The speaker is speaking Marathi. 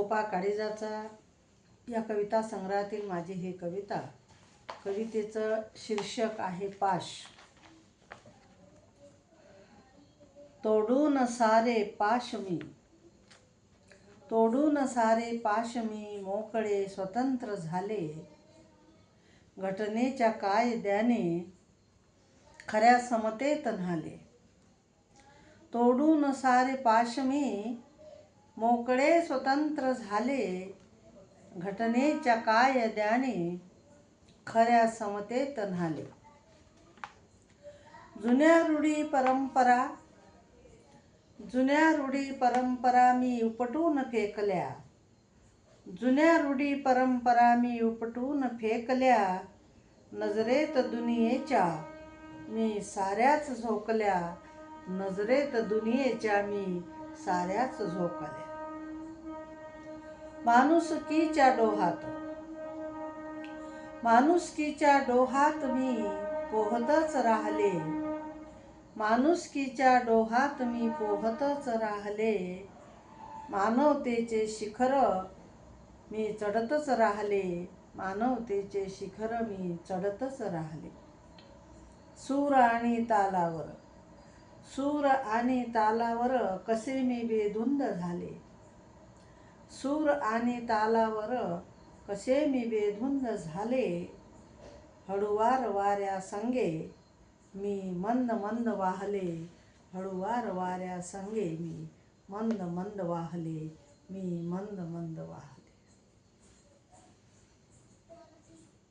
खोपा काळीजाचा या कविता संग्रहातील माझी ही कविता. कवितेचं शीर्षक आहे पाश. तोडून सारे पाश मी. तोडून सारे पाश मी मोकळे स्वतंत्र झाले. घटनेच्या कायद्याने खऱ्या समतेत न्हाले. तोडून सारे पाश मी मोकळे स्वतंत्र झाले. घटनेच्या कायद्याने खऱ्या समतेत न्हाले. जुन्या रूढी परंपरा जुन्या रूढी परंपरा मी उपटून फेकल्या. जुन्या रूढी परंपरा मी उपटून फेकल्या. नजरेत दुनियेच्या मी साऱ्याच झोकल्या. नजरेत दुनियेच्या मी साऱ्याच झोकल्या. माणुसकीच्या डोहात? माणुसकीच्या डोहात मी पोहतच राहले. माणुसकीच्या डोहात मी पोहतच राहले. मानवतेचे शिखर मी चढतच राहले. मानवतेचे शिखर मी चढतच राहले. सूर आणि तालावर सूर आणि तालावर कसे मी बेधुंद झाले? सूर आणि तालावर कसे मी बेधुंद झाले? हळुवार वाऱ्या संगे मी मंद मंद वाहले. हळुवार वाऱ्या संगे मी मंद मंद वाहले. मी मंद मंद वाहले.